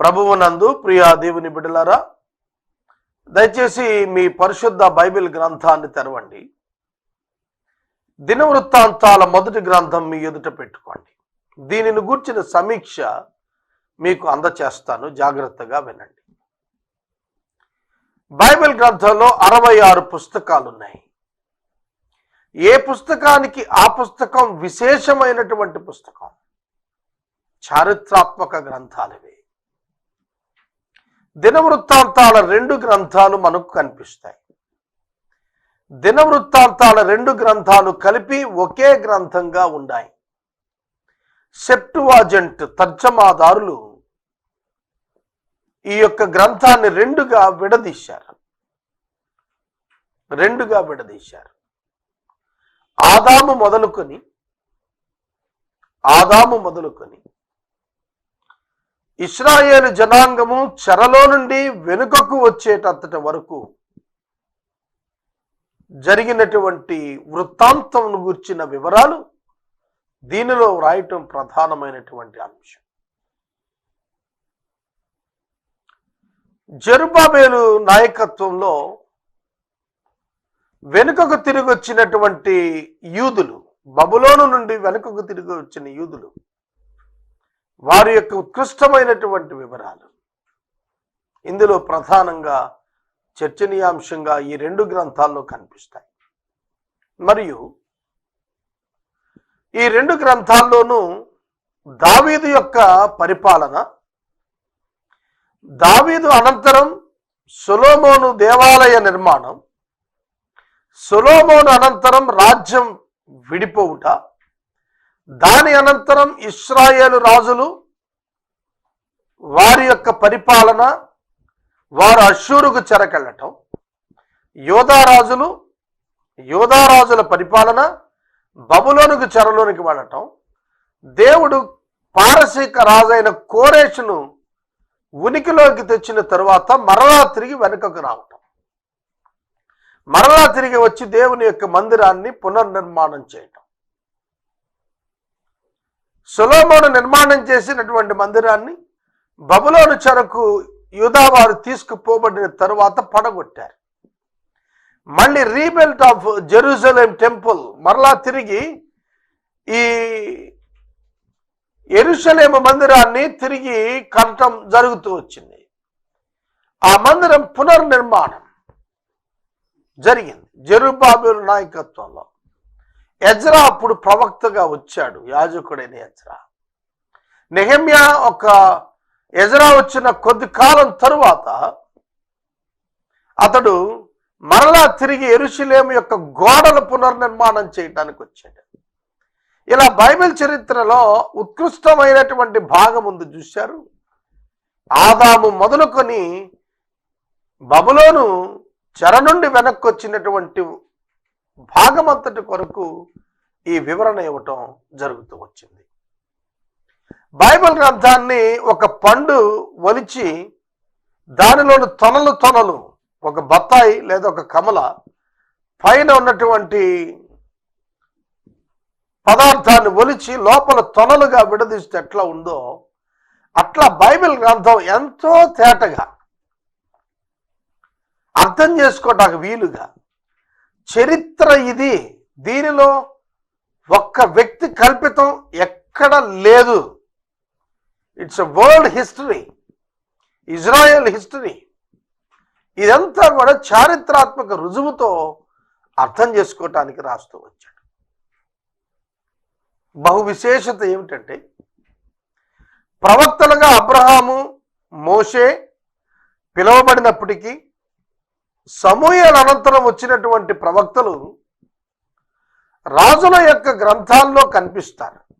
ప్రభువునందు ప్రియా దేవుని బిడ్డలారా దయచేసి మీ పరిశుద్ధ బైబిల్ గ్రంథాన్ని తెరవండి. దినవృత్తాంతాల మొదటి గ్రంథం మీ ఎదుట పెట్టుకోండి. దీనిని గూర్చిన సమీక్ష మీకు అందచేస్తాను. జాగ్రత్తగా వినండి. బైబిల్ గ్రంథంలో అరవై ఆరు పుస్తకాలు ఉన్నాయి ఏ పుస్తకానికి ఆ పుస్తకం విశేషమైనటువంటి పుస్తకం? చారిత్రాత్మక గ్రంథాలవే. దినవృత్తాంతాల రెండు గ్రంథాలు మనకు కనిపిస్తాయి. దినవృత్తాంతాల రెండు గ్రంథాలు కలిపి ఒకే గ్రంథంగా ఉన్నాయి. సెప్టువాజెంట్ తర్జమాదారులు ఈ యొక్క గ్రంథాన్ని రెండుగా విడదీశారు. రెండుగా విడదీశారు. ఆదాము మొదలుకొని ఆదాము మొదలుకొని ఇస్రాయేలు జనాంగము చెరలో నుండి వెనుకకు వచ్చేటంతటి వరకు జరిగినటువంటి వృత్తాంతమును గుర్చిన వివరాలు దీనిలో వ్రాయటం ప్రధానమైనటువంటి అంశం. జరుబాబేలు నాయకత్వంలో వెనుకకు తిరిగి వచ్చినటువంటి యూదులు బబులోను నుండి వెనుకకు తిరిగి వచ్చిన యూదులు వారి యొక్క ఉత్కృష్టమైనటువంటి వివరాలు. ఇందులో ప్రధానంగా చర్చనీయాంశంగా ఈ రెండు గ్రంథాల్లో కనిపిస్తాయి. మరియు ఈ రెండు గ్రంథాల్లోనూ దావీదు యొక్క పరిపాలన దావీదు అనంతరం సులోమోను దేవాలయ నిర్మాణం సులోమోను అనంతరం రాజ్యం విడిపోవుట దాని అనంతరం ఇస్రాయేలు రాజులు వారి యొక్క పరిపాలన వారు అశ్షూరుకు చెరకెళ్ళటం యోధారాజులు యోధారాజుల పరిపాలన బబులోనికి చెరలోనికి వెళ్ళటం దేవుడు పారసీక రాజైన కోరేషును ఉనికిలోకి తెచ్చిన తరువాత మరలా తిరిగి వెనుకకు రావటం. మరలా తిరిగి వచ్చి దేవుని యొక్క మందిరాన్ని పునర్నిర్మాణం చేయటం. సులోమోను నిర్మాణం చేసినటువంటి మందిరాన్ని బబులోను చెరకు యూదావారు తీసుకుపోబడిన తరువాత పడగొట్టారు. మళ్ళీ రీబెల్ట్ ఆఫ్ జెరూసలేం టెంపుల్ మరలా తిరిగి ఈ ఎరుసలేమ మందిరాన్ని తిరిగి కట్టడం జరుగుతూ వచ్చింది. ఆ మందిరం పునర్నిర్మాణం జరిగింది జరుబాబుల నాయకత్వంలో. ఎజ్రా అప్పుడు ప్రవక్తగా వచ్చాడు యాజకుడైన ఎజ్రా నెహమ్యా ఒక ఎజ్రా వచ్చిన కొద్ది కాలం తరువాత అతడు మరలా తిరిగి ఎరుషులేము యొక్క గోడల పునర్నిర్మాణం చేయడానికి వచ్చాడు. ఇలా బైబిల్ చరిత్రలో ఉత్కృష్టమైనటువంటి భాగం ఉంది చూశారు. ఆదాము మొదలుకొని బబులోను చెర నుండి వెనక్కి వచ్చినటువంటి భాగమంతటి కొరకు ఈ వివరణ ఇవ్వటం జరుగుతూ వచ్చింది. బైబిల్ గ్రంథాన్ని ఒక పండు ఒలిచి దానిలోని తొనలు తొనలు ఒక బత్తాయి లేదా ఒక కమల పైన ఉన్నటువంటి పదార్థాన్ని ఒలిచి లోపల తొనలుగా విడదీస్తే ఎట్లా ఉందో అట్లా బైబిల్ గ్రంథం ఎంతో తేటగా అర్థం చేసుకోవటానికి వీలుగా చరిత్ర ఇది. దీనిలో ఒక్క వ్యక్తి కల్పితం ఎక్కడ లేదు. It's world history Israel history ఇదంతా కూడా చారిత్రాత్మక రుజువుతో అర్థం చేసుకోవటానికి రాస్తూ వచ్చాడు. బహు విశేషత ఏమిటంటే ప్రవక్తలుగా అబ్రహాము మోషే పిలువబడినప్పటికీ సమూహల అనంతరం వచ్చినటువంటి ప్రవక్తలు రాజుల యొక్క గ్రంథాల్లో కనిపిస్తారు.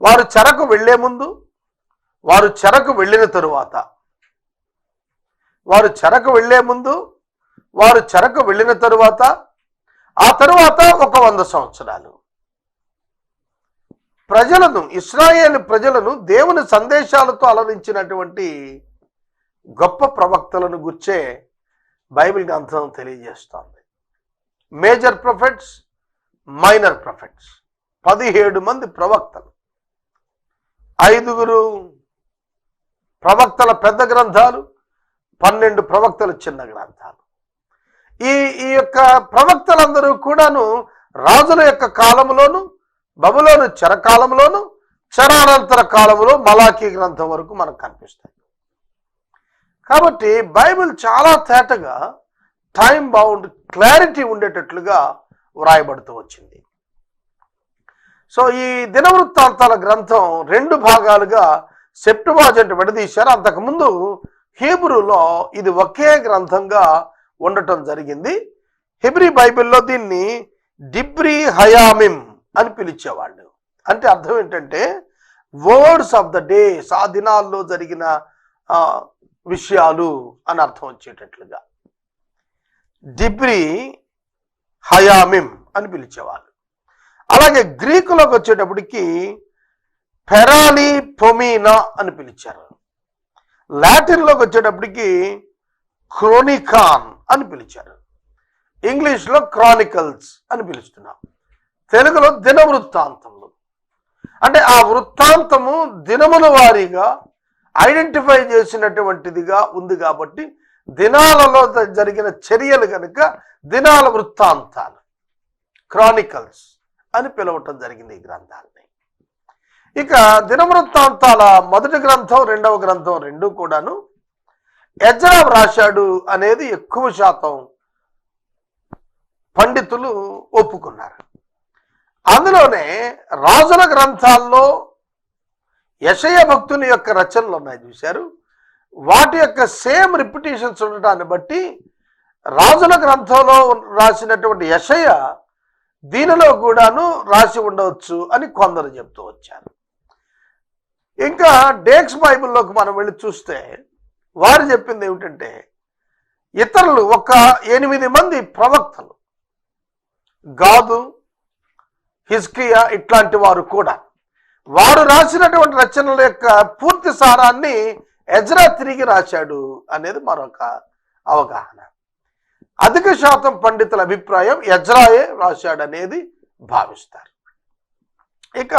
వారు చెరకు వెళ్ళే ముందు వారు చెరకు వెళ్ళిన తరువాత. వారు చెరకు వెళ్ళే ముందు వారు చెరకు వెళ్ళిన తరువాత ఆ తరువాత ఒక వంద సంవత్సరాలు. ప్రజలను ఇస్రాయేల్ ప్రజలను దేవుని సందేశాలతో అలరించినటువంటి గొప్ప ప్రవక్తలను గుర్చే బైబిల్ గ్రంథం తెలియజేస్తోంది. మేజర్ ప్రొఫెట్స్ మైనర్ ప్రొఫెట్స్ పదిహేడు మంది ప్రవక్తలు. ఐదుగురు ప్రవక్తల పెద్ద గ్రంథాలు పన్నెండు ప్రవక్తల చిన్న గ్రంథాలు. ఈ ఈ యొక్క ప్రవక్తలందరూ కూడాను రాజుల యొక్క కాలంలోను బబులోను చెరకాలంలోను చరానంతర కాలంలో మలాఖీ గ్రంథం వరకు మనకు కనిపిస్తాయి. కాబట్టి బైబిల్ చాలా తేటగా టైం బౌండ్ క్లారిటీ ఉండేటట్లుగా వ్రాయబడుతూ వచ్చింది. సో ఈ దినవృత్తాంతాల గ్రంథం రెండు భాగాలుగా సెప్టుబాజెంట్ విడదీశారు. అంతకుముందు హీబ్రూలో ఇది ఒకే గ్రంథంగా ఉండటం జరిగింది. హిబ్రీ బైబిల్లో దీన్ని డిబ్రీ హయామిమ్ అని పిలిచేవాళ్ళు. అంటే అర్థం ఏంటంటే వర్డ్స్ ఆఫ్ ద డేస్ ఆ దినాల్లో జరిగిన విషయాలు అని అర్థం వచ్చేటట్లుగా. డిబ్రీ హయామిమ్ అని పిలిచేవాళ్ళు. అలాగే గ్రీకులోకి వచ్చేటప్పటికి పెరాలి పొమీనా అని పిలిచారు. లాటిన్లోకి వచ్చేటప్పటికి క్రోనికాన్ అని పిలిచారు. ఇంగ్లీష్లో క్రానికల్స్ అని పిలుస్తున్నాం తెలుగులో దిన వృత్తాంతములు అంటే ఆ వృత్తాంతము దినముల వారీగా ఐడెంటిఫై చేసినటువంటిదిగా ఉంది కాబట్టి దినాలలో జరిగిన చర్యలు కనుక దినాల వృత్తాంతాలు క్రానికల్స్ అని పిలవటం జరిగింది ఈ గ్రంథాన్ని. ఇక దినవృత్తాంతాల మొదటి గ్రంథం రెండవ గ్రంథం రెండు కూడాను ఎజ్రా రాశాడు అనేది ఎక్కువ శాతం పండితులు ఒప్పుకున్నారు. అందులోనే రాజుల గ్రంథాల్లో యశయ భక్తుని యొక్క రచనలు ఉన్నాయి చూశారు. వాటి యొక్క సేమ్ రిపిటేషన్స్ ఉండటాన్ని బట్టి రాజుల గ్రంథంలో రాసినటువంటి యశయ దీనిలో కూడాను రాసి ఉండవచ్చు అని కొందరు చెప్తూ వచ్చారు. ఇంకా డేక్స్ బైబిల్లోకి మనం వెళ్ళి చూస్తే వారు చెప్పింది ఏమిటంటే ఇతరులు ఒక ఎనిమిది మంది ప్రవక్తలు గాదు హిస్కియా ఇట్లాంటి వారు కూడా వారు రాసినటువంటి రచనల యొక్క పూర్తి సారాన్ని ఎజ్రా తిరిగి రాశాడు అనేది మరొక అవగాహన. అధిక శాతం పండితుల అభిప్రాయం ఎజ్రాయే రాశాడు అనేది భావిస్తారు. ఇక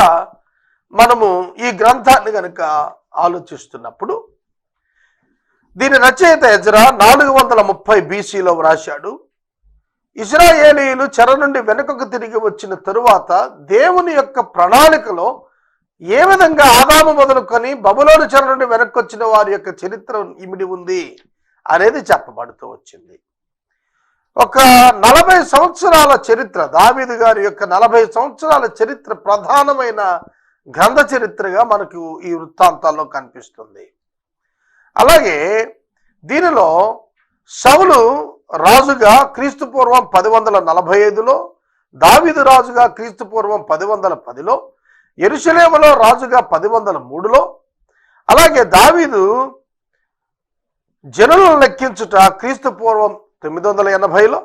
మనము ఈ గ్రంథాన్ని కనుక ఆలోచిస్తున్నప్పుడు దీని రచయిత ఎజ్రా నాలుగు వందల ముప్పై బీసీలో వ్రాశాడు ఇస్రాయేలీయులు చెర నుండి వెనుకకు తిరిగి వచ్చిన తరువాత దేవుని యొక్క ప్రణాళికలో ఏ విధంగా ఆదాము మొదలుకొని బబులోను చెర నుండి వారి యొక్క చరిత్ర ఇమిడి ఉంది అనేది చెప్పబడుతూ వచ్చింది. ఒక నలభై సంవత్సరాల చరిత్ర దావీదు గారి యొక్క నలభై సంవత్సరాల చరిత్ర ప్రధానమైన గ్రంథ చరిత్రగా మనకు ఈ వృత్తాంతాల్లో కనిపిస్తుంది. అలాగే దీనిలో సౌలు రాజుగా క్రీస్తు పూర్వం పది వందల నలభై ఐదులో దావీదు రాజుగా క్రీస్తు పూర్వం పది వందల పదిలో ఎరుసలేములో రాజుగా పది వందల మూడులో అలాగే దావీదు జనులను లెక్కించుట క్రీస్తు పూర్వం తొమ్మిది వందల ఎనభైలో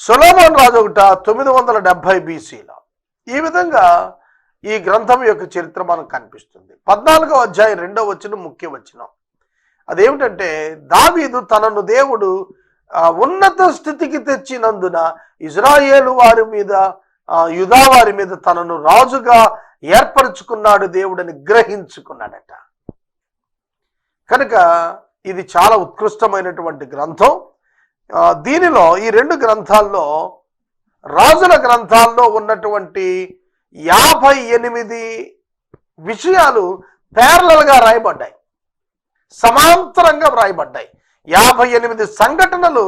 సొలోమోన్ రాజు ఒకట తొమ్మిది వందల డెబ్భై బీసీలో. ఈ విధంగా ఈ గ్రంథం యొక్క చరిత్ర మనకు కనిపిస్తుంది. పద్నాలుగో అధ్యాయం రెండో వచ్చిన ముఖ్య వచనం. అదేమిటంటే దావీదు తనను దేవుడు ఉన్నత స్థితికి తెచ్చినందున ఇజ్రాయేలు వారి మీద ఆ, వారి మీద తనను రాజుగా ఏర్పరచుకున్నాడు దేవుడని గ్రహించుకున్నాడట. కనుక ఇది చాలా ఉత్కృష్టమైనటువంటి గ్రంథం. దీనిలో ఈ రెండు గ్రంథాల్లో రాజుల గ్రంథాల్లో ఉన్నటువంటి యాభై ఎనిమిది విషయాలు ప్యారలల్గా రాయబడ్డాయి. సమాంతరంగా వ్రాయబడ్డాయి. యాభై ఎనిమిది సంఘటనలు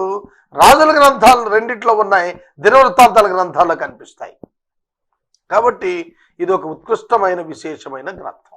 రాజుల గ్రంథాలు రెండిట్లో ఉన్నాయి దినవృత్తాంతాల గ్రంథాల్లో కనిపిస్తాయి. కాబట్టి ఇది ఒక ఉత్కృష్టమైన విశేషమైన గ్రంథం.